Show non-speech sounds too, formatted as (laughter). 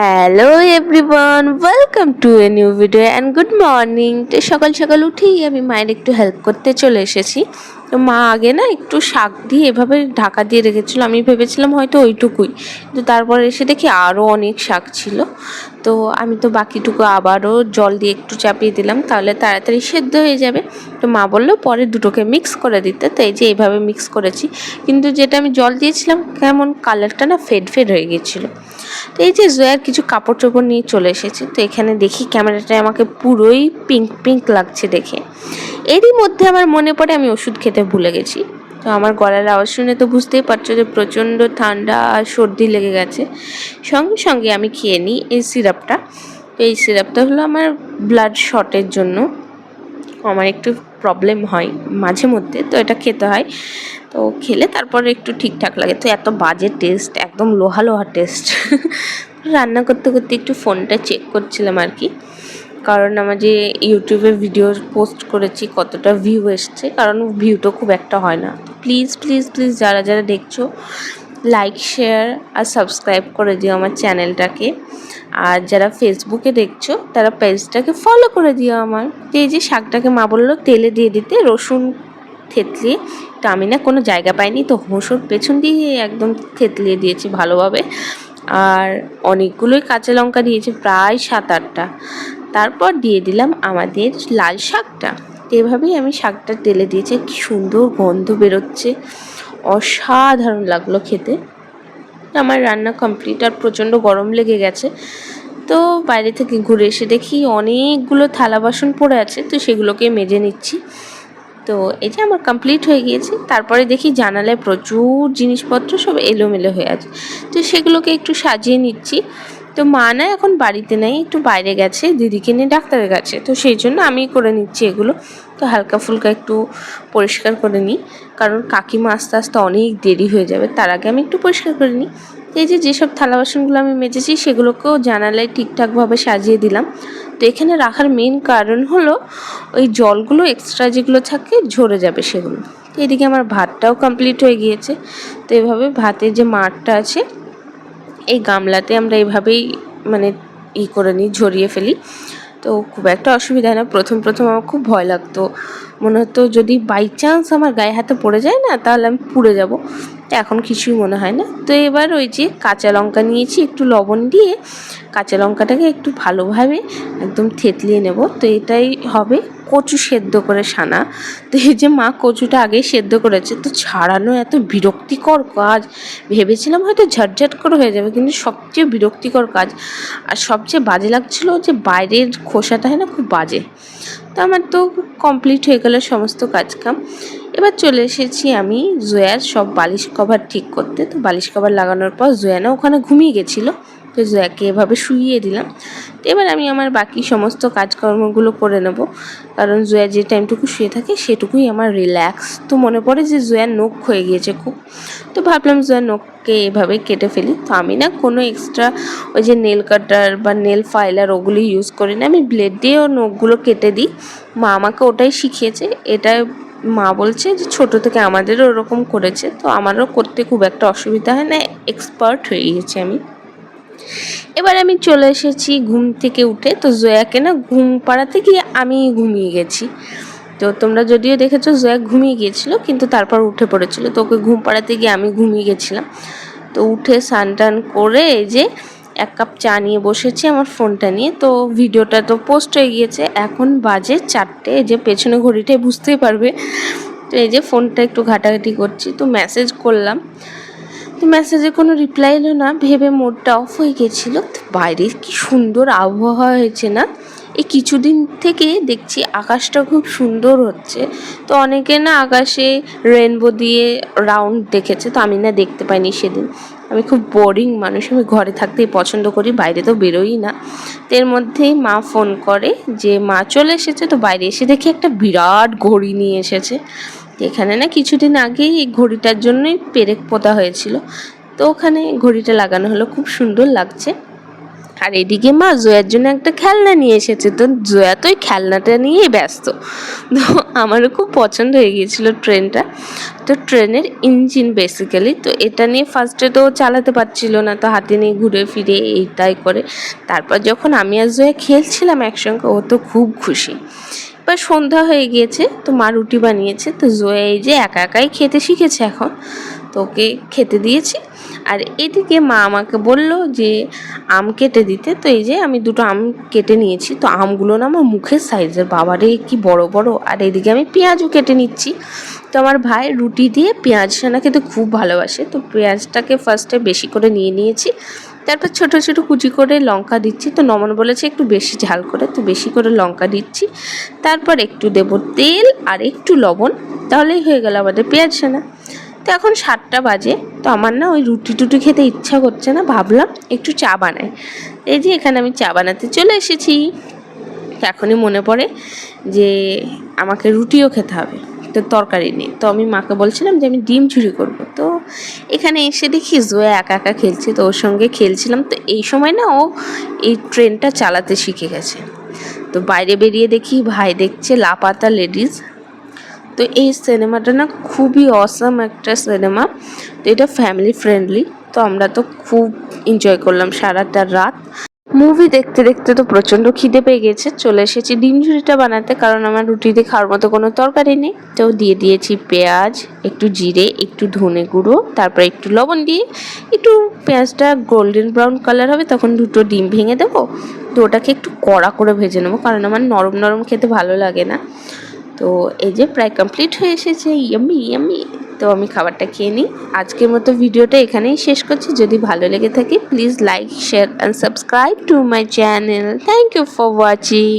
Hello everyone welcome to a new video and good morning তো সকাল সকাল উঠেই আমি মায়ের একটু হেল্প করতে চলে এসেছি। তো মা আগে না একটু শাক দিয়ে এভাবে ঢাকা দিয়ে রেখেছিলো। আমি ভেবেছিলাম হয়তো ওইটুকুই। তো তারপর এসে দেখি আরও অনেক শাক ছিল। তো আমি তো বাকিটুকু আবারও জল দিয়ে একটু চাপিয়ে দিলাম। তাহলে তাড়াতাড়ি সেদ্ধ হয়ে যাবে। তো মা বলল, পরে দুটোকে মিক্স করে দিতে। তো এই যে এইভাবে মিক্স করেছি। কিন্তু যেটা আমি জল দিয়েছিলাম, কেমন কালারটা না ফেড ফেড হয়ে গেছিল এই যে জয়ার কিছু কাপড় চোপড় নিয়ে চলে এসেছি, তো এখানে দেখি ক্যামেরাটায় আমাকে পুরোই পিঙ্ক পিঙ্ক লাগছে দেখে। এরই মধ্যে আমার মনে পড়ে আমি ওষুধ খেতে ভুলে গেছি। তো আমার গলার আওয়াজ শুনে তো বুঝতেই পারছ যে প্রচণ্ড ঠান্ডা আর সর্দি লেগে গেছে। সঙ্গে সঙ্গে আমি খেয়ে নিই এই সিরাপটা তো এই সিরাপটা হলো আমার ব্লাড শর্টের জন্য। আমার একটু প্রবলেম হয় মাঝে মধ্যে, তো এটা খেতে হয়। তো খেলে তারপরে একটু ঠিকঠাক লাগে। তো এত বাজে টেস্ট একদম লোহা লোহা টেস্ট (laughs) রান্না করতে করতে একটু ফোনটা চেক করছিলাম আর কি। কারণ আমার যে ইউটিউবে ভিডিও পোস্ট করেছি, কতটা ভিউ এসছে, কারণ ভিউটা খুব একটা হয় না। প্লিজ প্লিজ প্লিজ যারা যারা দেখছ লাইক শেয়ার আর সাবস্ক্রাইব করে দিও আমার চ্যানেলটাকে আর যারা ফেসবুকে দেখছ, তারা পেজটাকে ফলো করে দিও আমার। এই যে শাকটাকে মা বলল, তেলে দিয়ে দিতে রসুন থেতলিয়ে। তো আমি না কোনো জায়গা পাইনি, তো হোঁসোর পেছন দিয়ে একদম থেতলিয়ে দিয়েছি ভালোভাবে। আর অনেকগুলোই কাঁচা লঙ্কা দিয়েছি, প্রায় সাত আটটা তারপর দিয়ে দিলাম আমাদের লাল শাকটা। এভাবেই আমি শাকটা তেলে দিয়েছি, কি সুন্দর গন্ধ বেরোচ্ছে। অসাধারণ লাগল খেতে। আমার রান্না কমপ্লিট আর প্রচণ্ড গরম লেগে গেছে। তো বাইরে থেকে ঘুরে এসে দেখি অনেকগুলো থালা বাসন পড়ে আছে, তো সেগুলোকে মেজে নিচ্ছি। তো যে আমার কমপ্লিট হয়ে গিয়েছে। তারপরে দেখি জানালায় প্রচুর জিনিসপত্র সব এলোমেলো হয়ে আছে। তো সেগুলোকে একটু সাজিয়ে নিচ্ছি। তো মা না এখন বাড়িতে নেই, একটু বাইরে গেছে, দিদিকে নিয়ে ডাক্তারের কাছে। তো সেই জন্য আমি করে নিচ্ছি এগুলো। তো হালকা ফুলকা একটু পরিষ্কার করে নিই। কারণ কাকিমা আস্তে আস্তে অনেক দেরি হয়ে যাবে, তার আগে আমি একটু পরিষ্কার করে নিই। এই যে যেসব থালা বাসনগুলো আমি মেজেছি সেগুলোকেও জানালায় ঠিকঠাকভাবে সাজিয়ে দিলাম। তো এখানে রাখার মেন কারণ হলো ওই জলগুলো এক্সট্রা যেগুলো থাকে ঝরে যাবে সেগুলো। তো এদিকে আমার ভাতটাও কমপ্লিট হয়ে গিয়েছে। তো এভাবে ভাতের যে মাঠটা আছে, এই গামলাতে আমরা এভাবেই মানে ই করে নিই, ঝরিয়ে ফেলি। তো খুব একটা অসুবিধা না। প্রথম প্রথম আমার খুব ভয় লাগতো। মনে হতো যদি বাই চান্স আমার গায়ে হাতে পড়ে যায় না, তাহলে আমি পুড়ে যাব। এখন কিছুই মনে হয় না। তো এবার ওই যে কাঁচা লঙ্কা নিয়েছি, একটু লবণ দিয়ে কাঁচা লঙ্কাটাকে একটু ভালোভাবে একদম থেতলিয়ে নেব। তো এটাই হবে। কচু সেদ্ধ করে সানা। তো এই যে মা কচুটা আগেই সেদ্ধ করেছে, তো ছাড়ানো এত বিরক্তিকর কাজ। ভেবেছিলাম হয়তো ঝটঝট করে হয়ে যাবে, কিন্তু সবচেয়ে বিরক্তিকর কাজ আর সবচেয়ে বাজে লাগছিল যে বাইরের খোসাটা হয় না, খুব বাজে। তো আমার তো কমপ্লিট হয়ে গেল সমস্ত কাজ কাম এবার চলে এসেছি আমি জয়ার সব বালিশ কভার ঠিক করতে। তো বালিশ কভার লাগানোর পর জয়ানা ওখানে ঘুমিয়ে গেছিল। তো জয়াকে এভাবে শুইয়ে দিলাম। তো এবার আমি আমার বাকি সমস্ত কাজকর্মগুলো করে নেব। কারণ জয়া যে টাইমটুকু শুয়ে থাকে সেটুকুই আমার রিল্যাক্স তো মনে পড়ে যে জয়ার নখ হয়ে গিয়েছে খুব। তো ভাবলাম জয়ার নখকে এভাবে কেটে ফেলি। তো আমি না কোনো এক্সট্রা ওই যে নেল কাটার বা নেল ফাইলার ওগুলি ইউজ করি না। আমি ব্লেড দিয়েও নখগুলো কেটে দিই। মা আমাকে ওটাই শিখিয়েছে। এটা মা বলছে যে ছোট থেকে আমাদেরও ওরকম করেছে। তো আমারও করতে খুব একটা অসুবিধা হয় না। এক্সপার্ট হয়ে গিয়েছি আমি। এবার আমি চলে এসেছি ঘুম থেকে উঠে। তো জয়াকে না ঘুম পাড়াতে গিয়ে আমি ঘুমিয়ে গেছি। তো তোমরা যদিও দেখেছ জয়া ঘুমিয়ে গিয়েছিল, কিন্তু তারপর উঠে পড়েছিল। তো ওকে ঘুম পাড়াতে গিয়ে আমি ঘুমিয়ে গেছিলাম। তো উঠে স্নান টান করে এই যে এক কাপ চা নিয়ে বসেছি আমার ফোনটা নিয়ে। তো ভিডিওটা তো পোস্ট হয়ে গিয়েছে। এখন বাজে চারটে, এই যে পেছনে ঘড়িটাই বুঝতেই পারবে। তো এই যে ফোনটা একটু ঘাটাঘাটি করছি। তো মেসেজ করলাম। তো মেসেজে কোনো রিপ্লাই এলো না, ভেবে মোডটা অফ হয়ে গেছিল। বাইরে কি সুন্দর আবহাওয়া হয়েছে না? এই কিছুদিন থেকে দেখছি আকাশটা খুব সুন্দর হচ্ছে। তো অনেকে না আকাশে রেনবো দিয়ে রাউন্ড দেখেছে, তো আমি না দেখতে পাইনি সেদিন। আমি খুব বোরিং মানুষ, আমি ঘরে থাকতেই পছন্দ করি, বাইরে তো বেরোই না। তো এর মধ্যেই মা ফোন করে যে, মা চলে এসেছে? তো বাইরে এসে দেখি একটা বিরাট ঘড়ি নিয়ে এসেছে। এখানে না কিছুদিন আগেই এই ঘড়িটার জন্যই পেরেক পোতা হয়েছিল। তো ওখানে ঘড়িটা লাগানো হলো, খুব সুন্দর লাগছে। আর এদিকে মা জয়ার জন্য একটা খেলনা নিয়ে এসেছে। তো জয়া তো ওই খেলনাটা নিয়েই ব্যস্ত। তো আমারও খুব পছন্দ হয়ে গিয়েছিল ট্রেনটা। তো ট্রেনের ইঞ্জিন বেসিক্যালি তো এটা নিয়ে ফার্স্টে তো চালাতে পারছিল না, তো হাতে নিয়ে ঘুরে ফিরে এইটাই করে। তারপর যখন আমি আর জয়া খেলছিলাম একসঙ্গে, ও তো খুব খুশি। এবার সন্ধ্যা হয়ে গিয়েছে, তো মা রুটি বানিয়েছে, তো জয়া এই যে একা একাই খেতে শিখেছে এখন, তো ওকে খেতে দিয়েছি। আর এদিকে মা আমাকে বলল যে আম কেটে দিতে, তো এই যে আমি দুটো আম কেটে নিয়েছি, তো আমগুলো না আমার মুখের সাইজের বাবারে কি বড় বড়। আর এদিকে আমি পেঁয়াজও কেটে নিচ্ছি। তো আমার ভাই রুটি দিয়ে পেঁয়াজ সানা খেতে খুব ভালোবাসে, তো পেঁয়াজটাকে ফার্স্টে বেশি করে নিয়ে নিয়েছি। তারপর ছোট ছোট কুচি করে লঙ্কা দিচ্ছি। তো নমন বলেছে একটু বেশি ঝাল করে, তো বেশি করে লঙ্কা দিচ্ছি। তারপর একটু দেব তেল আর একটু লবণ, তাহলেই হয়ে গেল আমাদের পেঁয়াজ সানা তো এখন সাতটা বাজে, তো আমার না ওই রুটি টুটি খেতে ইচ্ছা করছে না, ভাবলাম একটু চা বানাই। এই যে এখানে আমি চা বানাতে চলে এসেছি। এখনই মনে পড়ে যে আমাকে রুটিও খেতে হবে। তো তরকারি নেই। তো আমি মাকে বলছিলাম যে আমি ডিম চুরি করব। তো এখানে এসে দেখি জোয়া একা একা খেলছে। তো ওর সঙ্গে খেলছিলাম। তো এই সময় না ও এই ট্রেনটা চালাতে শিখে গেছে। তো বাইরে বেরিয়ে দেখি ভাই দেখছে লাপাতা লেডিস। তো এই সিনেমাটা না খুবই অসাম একটা সিনেমা। তো এটা ফ্যামিলি ফ্রেন্ডলি তো আমরা তো খুব এনজয় করলাম সারাটা রাত। মুভি দেখতে দেখতে তো প্রচণ্ড খিদে পেয়ে গেছে, চলে এসেছি। ডিম ঝুড়িটা বানাতে, কারণ আমার রুটিতে খাওয়ার মতো কোনো তরকারি নেই। তো দিয়ে দিয়েছি পেঁয়াজ, একটু জিরে, একটু ধনে গুঁড়ো, তারপর একটু লবণ দিয়ে একটু পেঁয়াজটা গোল্ডেন ব্রাউন কালার হবে, তখন দুটো ডিম ভেঙে দেবো। তো ওটাকে একটু কড়া করে ভেজে নেব, কারণ আমার নরম নরম খেতে ভালো লাগে না। তো এই যে প্রায় কমপ্লিট হয়ে এসেছে ইয়ামি ইয়ামি তো আমি খাবারটা খেয়ে নিই। আজকের মতো ভিডিওটা এখানেই শেষ করছি। যদি ভালো লেগে থাকে please like share and subscribe to my channel thank you for watching